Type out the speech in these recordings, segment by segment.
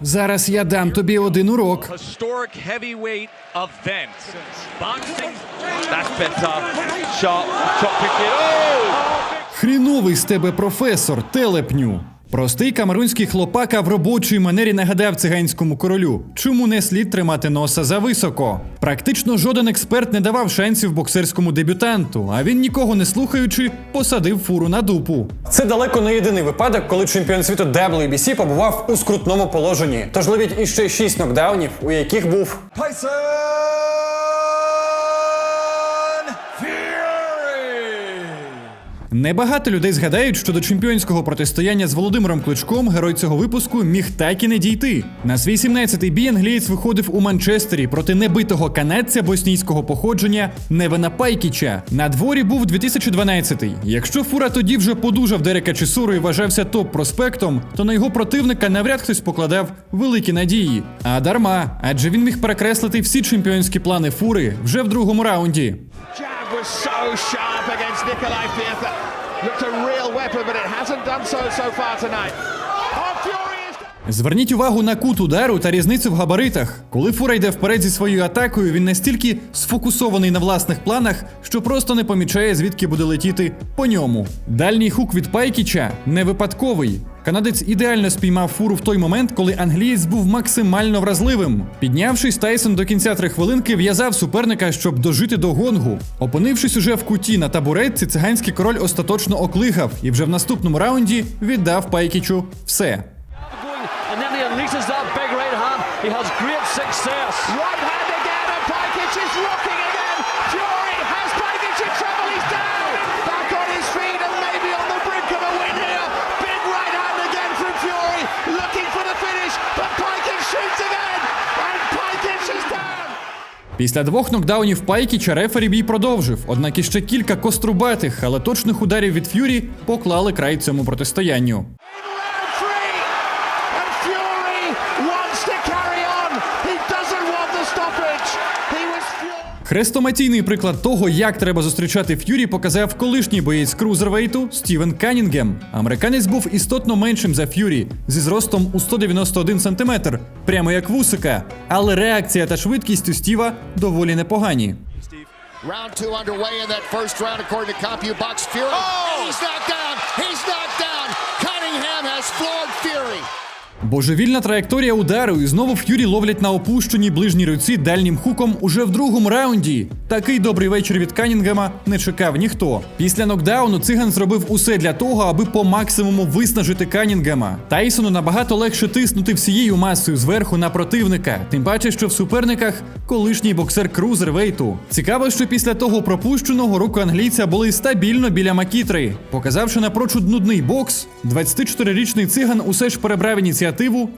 Зараз я дам тобі один урок. Oh! Хріновий з тебе професор, телепню. Простий камерунський хлопака в робочій манері нагадав циганському королю, чому не слід тримати носа зависоко. Практично жоден експерт не давав шансів боксерському дебютанту, а він нікого не слухаючи, посадив фуру на дупу. Це далеко не єдиний випадок, коли чемпіон світу WBC побував у скрутному положенні. Тож ловіть іще шість нокдаунів, у яких був Небагато людей згадають, що до чемпіонського протистояння з Володимиром Кличком герой цього випуску міг так і не дійти. На свій 17-й бій англієць виходив у Манчестері проти небитого канадця боснійського походження Невена Пайкіча. На дворі був 2012-й. Якщо фура тоді вже подужав Дерека Чесуру і вважався топ-проспектом, то на його противника навряд хтось покладав великі надії. А дарма, адже він міг перекреслити всі чемпіонські плани фури вже в другому раунді. Was so sharp against Nikolai Fiesta. Looked a real weapon, but it hasn't done so so far tonight. Зверніть увагу на кут удару та різницю в габаритах. Коли фура йде вперед зі своєю атакою, він настільки сфокусований на власних планах, що просто не помічає, звідки буде летіти по ньому. Дальній хук від Пайкіча не випадковий. Канадець ідеально спіймав фуру в той момент, коли англієць був максимально вразливим. Піднявшись, Тайсон до кінця три хвилинки в'язав суперника, щоб дожити до гонгу. Опинившись уже в куті на табуретці, циганський король остаточно оклигав і вже в наступному раунді віддав Пайкічу все. and then he unleashes that big right hand. He has great success. Right hand again, and Pakic is rocking again. Fury has Pakic in trouble. He's down. Back on his feet and maybe on the brink of a win here. Big right hand again from Fury, looking for the finish, but Pakic shoots again, and Pakic is down. Після двох нокдаунів Пайкіча рефері бій продовжив, однак іще кілька кострубатих, але точних ударів від Ф'юрі поклали край цьому протистоянню. round three, and Fury wants to carry on. He doesn't want the stoppage. He was furious. Хрестоматійний приклад того, як треба зустрічати Ф'юрі, показав колишній боєць крузервейту Стівен Канінгем. Американець був істотно меншим за Ф'юрі, зі зростом у 191 см, прямо як вусика. Але реакція та швидкість у Стіва доволі непогані. Round two underway in that first round, according to CompuBox. Fury. And he's knocked down. He's knocked down. Cunningham has floored Fury. Божевільна траєкторія удару, і знову Ф'юрі ловлять на опущеній ближній руці дальнім хуком уже в другому раунді. Такий добрий вечір від Канінгема не чекав ніхто. Після нокдауну циган зробив усе для того, аби по максимуму виснажити Канінгема. Тайсону набагато легше тиснути всією масою зверху на противника, тим паче, що в суперниках колишній боксер Крузер Вейту. Цікаво, що після того пропущеного руки англійця були стабільно біля макітри. Показавши напрочуд нудний бокс, 24-річний циган усе ж перебрав ініціативу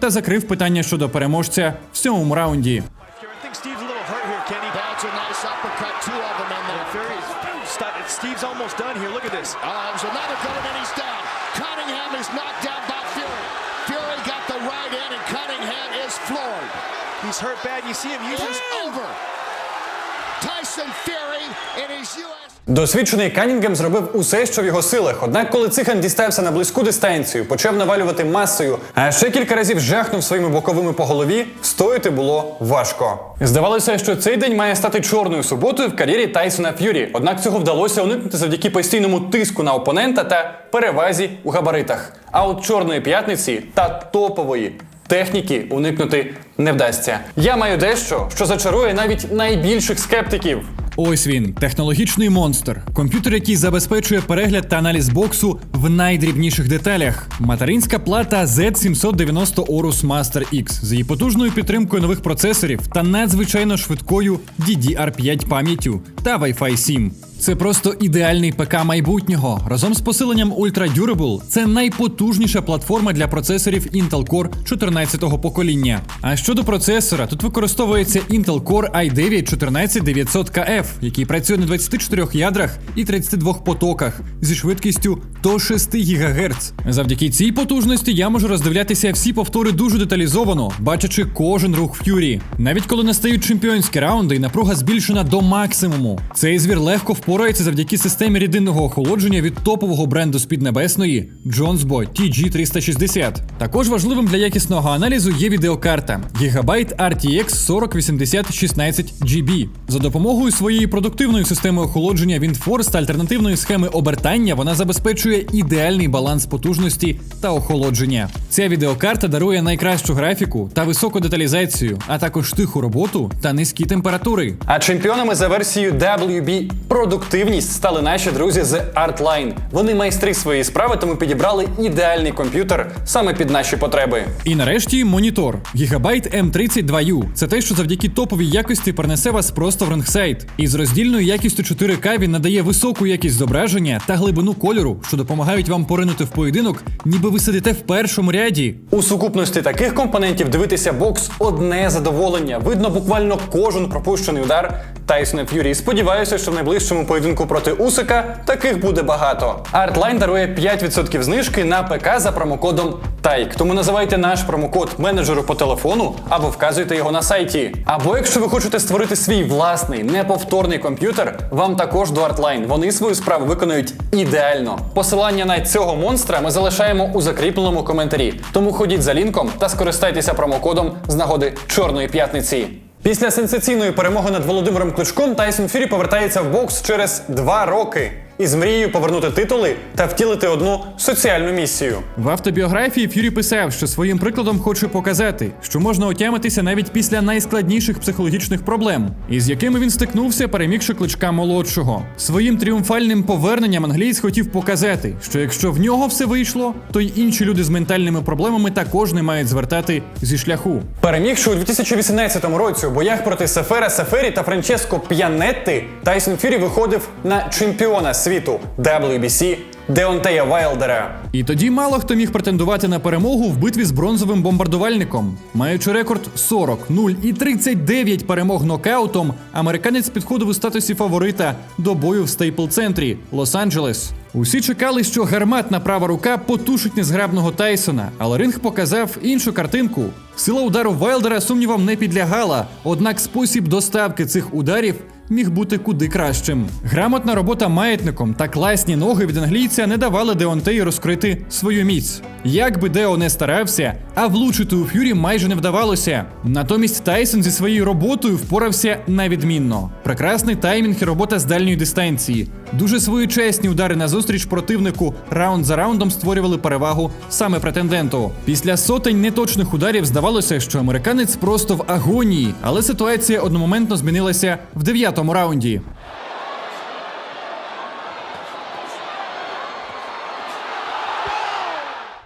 та закрив питання щодо переможця в сьомому раунді. Steve's almost done here. Look at this. Oh, there's another good and he's down. Cunningham is knocked down by Fury. Fury got the right in, and Cunningham is floored. He's hurt bad. You see him using. Over. Tyson Fury in his U.S. Досвідчений Канінгем зробив усе, що в його силах. Однак, коли цихан дістався на близьку дистанцію, почав навалювати масою, а ще кілька разів жахнув своїми боковими по голові, встояти було важко. Здавалося, що цей день має стати чорною суботою в кар'єрі Тайсона Ф'юрі. Однак цього вдалося уникнути завдяки постійному тиску на опонента та перевазі у габаритах. А от чорної п'ятниці та топової. Техніки уникнути не вдасться. Я маю дещо, що зачарує навіть найбільших скептиків. Ось він, технологічний монстр. Комп'ютер, який забезпечує перегляд та аналіз боксу в найдрібніших деталях. Материнська плата Z790 Orus Master X з її потужною підтримкою нових процесорів та надзвичайно швидкою DDR5 пам'яттю та Wi-Fi 7. Це просто ідеальний ПК майбутнього. Разом з посиленням Ultra Durable це найпотужніша платформа для процесорів Intel Core 14-го покоління. А щодо процесора, тут використовується Intel Core i9 14900KF, який працює на 24 ядрах і 32 потоках зі швидкістю до 6 ГГц. Завдяки цій потужності я можу роздивлятися всі повтори дуже деталізовано, бачачи кожен рух Ф'юрі. Навіть коли настають чемпіонські раунди і напруга збільшена до максимуму, цей звір легко впорається впорається завдяки системі рідинного охолодження від топового бренду з Піднебесної Jonesbo TG360. Також важливим для якісного аналізу є відеокарта Gigabyte RTX 4080 16 GB. За допомогою своєї продуктивної системи охолодження WindForce та альтернативної схеми обертання вона забезпечує ідеальний баланс потужності та охолодження. Ця відеокарта дарує найкращу графіку та високу деталізацію, а також тиху роботу та низькі температури. А чемпіонами за версією WB продуктивність стали наші друзі з Artline. Вони майстри своєї справи, тому підібрали ідеальний комп'ютер саме під наші потреби. І нарешті монітор Gigabyte M32U. Це те, що завдяки топовій якості перенесе вас просто в рингсайт. Із роздільною якістю 4К він надає високу якість зображення та глибину кольору, що допомагають вам поринути в поєдинок, ніби ви сидите в першому ряді. У сукупності таких компонентів дивитися бокс одне задоволення. Видно буквально кожен пропущений удар Тайсона Ф'юрі. Сподіваюся, що в найближчому поєдинку проти Усика таких буде багато. Artline дарує 5% знижки на ПК за промокодом TAIK. Тому називайте наш промокод менеджеру по телефону або вказуйте його на сайті. Або якщо ви хочете створити свій власний неповторний комп'ютер, вам також до Artline. Вони свою справу виконують ідеально. Посилання на цього монстра ми залишаємо у закріпленому коментарі. Тому ходіть за лінком та скористайтеся промокодом з нагоди Чорної п'ятниці. Після сенсаційної перемоги над Володимиром Кличком Тайсон Фюрі повертається в бокс через два роки із мрією повернути титули та втілити одну соціальну місію. В автобіографії Ф'юрі писав, що своїм прикладом хоче показати, що можна отямитися навіть після найскладніших психологічних проблем, із якими він стикнувся, перемігши кличка молодшого. Своїм тріумфальним поверненням англієць хотів показати, що якщо в нього все вийшло, то й інші люди з ментальними проблемами також не мають звертати зі шляху. Перемігши у 2018 році у боях проти Сефера Сефері та Франческо П'янетти, Тайсон Фюрі виходив на чемпіона світу WBC Деонтея Вайлдера. І тоді мало хто міг претендувати на перемогу в битві з бронзовим бомбардувальником. Маючи рекорд 40, 0 і 39 перемог нокаутом, американець підходив у статусі фаворита до бою в стейпл-центрі Лос-Анджелес. Усі чекали, що гарматна права рука потушить незграбного Тайсона, але ринг показав іншу картинку. Сила удару Вайлдера сумнівам не підлягала, однак спосіб доставки цих ударів міг бути куди кращим. Грамотна робота маятником та класні ноги від англійця не давали Деонтею розкрити свою міць. Як би Део не старався, а влучити у ф'юрі майже не вдавалося. Натомість Тайсон зі своєю роботою впорався на відмінно. Прекрасний таймінг і робота з дальньої дистанції. Дуже своєчасні удари назустріч противнику раунд за раундом створювали перевагу саме претенденту. Після сотень неточних ударів здавалося, що американець просто в агонії, але ситуація одномоментно змінилася в дев'ятому раунді.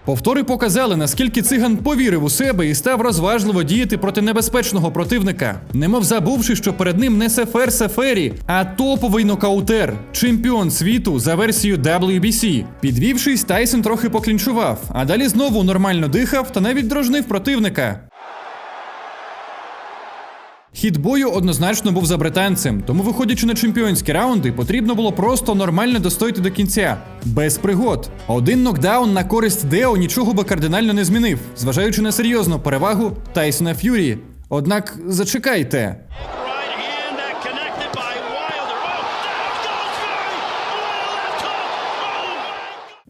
Повтори показали, наскільки циган повірив у себе і став розважливо діяти проти небезпечного противника, немов забувши, що перед ним не Сефер Сефері, а топовий нокаутер, чемпіон світу за версією WBC. Підвівшись, Тайсон трохи поклінчував, а далі знову нормально дихав та навіть дрожнив противника. Хід бою однозначно був за британцем, тому, виходячи на чемпіонські раунди, потрібно було просто нормально достояти до кінця, без пригод. Один нокдаун на користь Део нічого би кардинально не змінив, зважаючи на серйозну перевагу Тайсона Ф'юрі. Однак зачекайте.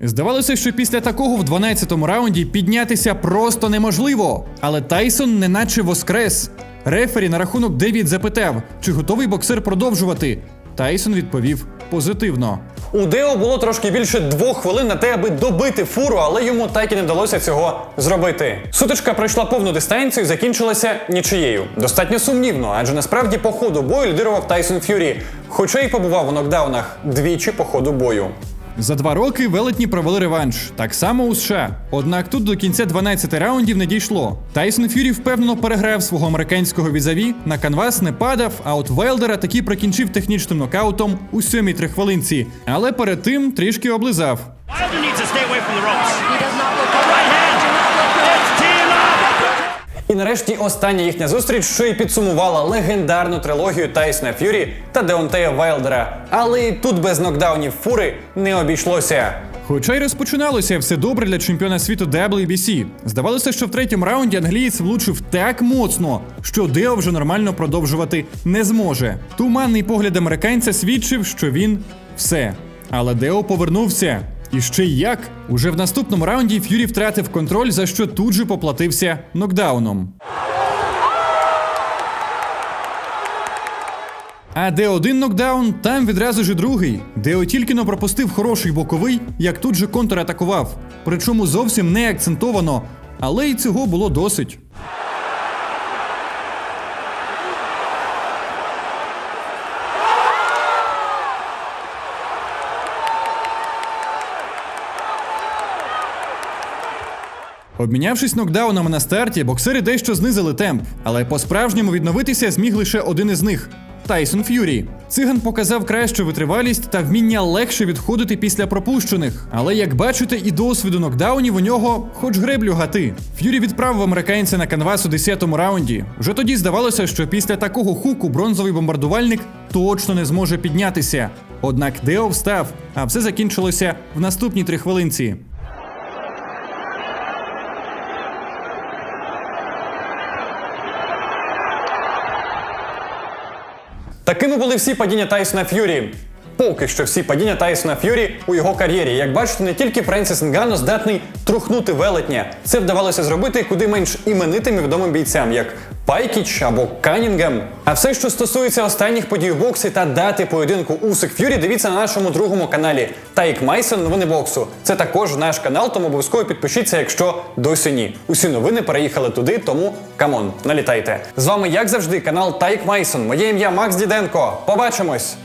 Здавалося, що після такого в 12-му раунді піднятися просто неможливо. Але Тайсон неначе воскрес. Рефері на рахунок 9 запитав, чи готовий боксер продовжувати. Тайсон відповів позитивно. У Део було трошки більше двох хвилин на те, аби добити фуру, але йому так і не вдалося цього зробити. Сутичка пройшла повну дистанцію і закінчилася нічиєю. Достатньо сумнівно, адже насправді по ходу бою лідирував Тайсон Ф'юрі, хоча й побував у нокдаунах двічі по ходу бою. За два роки велетні провели реванш, так само у США. Однак тут до кінця 12 раундів не дійшло. Тайсон Фюрі впевнено переграв свого американського візаві, на канвас не падав, а от Велдера таки прикінчив технічним нокаутом у сьомій трихвилинці. Але перед тим трішки облизав. І нарешті остання їхня зустріч, що і підсумувала легендарну трилогію Тайсона Ф'юрі та Деонтея Вайлдера. Але і тут без нокдаунів фури не обійшлося. Хоча й розпочиналося все добре для чемпіона світу WBC. Здавалося, що в третьому раунді англієць влучив так моцно, що Део вже нормально продовжувати не зможе. Туманний погляд американця свідчив, що він все. Але Део повернувся. І ще як? Уже в наступному раунді Ф'юрі втратив контроль, за що тут же поплатився нокдауном. А де один нокдаун, там відразу ж і другий. Део тільки но пропустив хороший боковий, як тут же контратакував. Причому зовсім не акцентовано, але й цього було досить. Обмінявшись нокдаунами на старті, боксери дещо знизили темп, але по-справжньому відновитися зміг лише один із них Тайсон Ф'юрі. Циган показав кращу витривалість та вміння легше відходити після пропущених. Але як бачите, і досвіду нокдаунів у нього хоч греблю гати. Ф'юрі відправив американця на канвас у 10-му раунді. Вже тоді здавалося, що після такого хуку бронзовий бомбардувальник точно не зможе піднятися. Однак Део встав, а все закінчилося в наступній три хвилинці. Такими були всі падіння Тайсона Ф'юрі. Поки що всі падіння Тайсона Ф'юрі у його кар'єрі. Як бачите, не тільки Френсіс Нганно здатний трухнути велетня. Це вдавалося зробити куди менш іменитим і відомим бійцям, як Пайкіч або Канінгем. А все, що стосується останніх подій у боксі та дати поєдинку Усик Ф'юрі, дивіться на нашому другому каналі Тайк Майсон Новини боксу. Це також наш канал, тому обов'язково підпишіться, якщо досі ні. Усі новини переїхали туди, тому камон, налітайте. З вами, як завжди, канал Тайк Майсон. Моє ім'я Макс Діденко. Побачимось!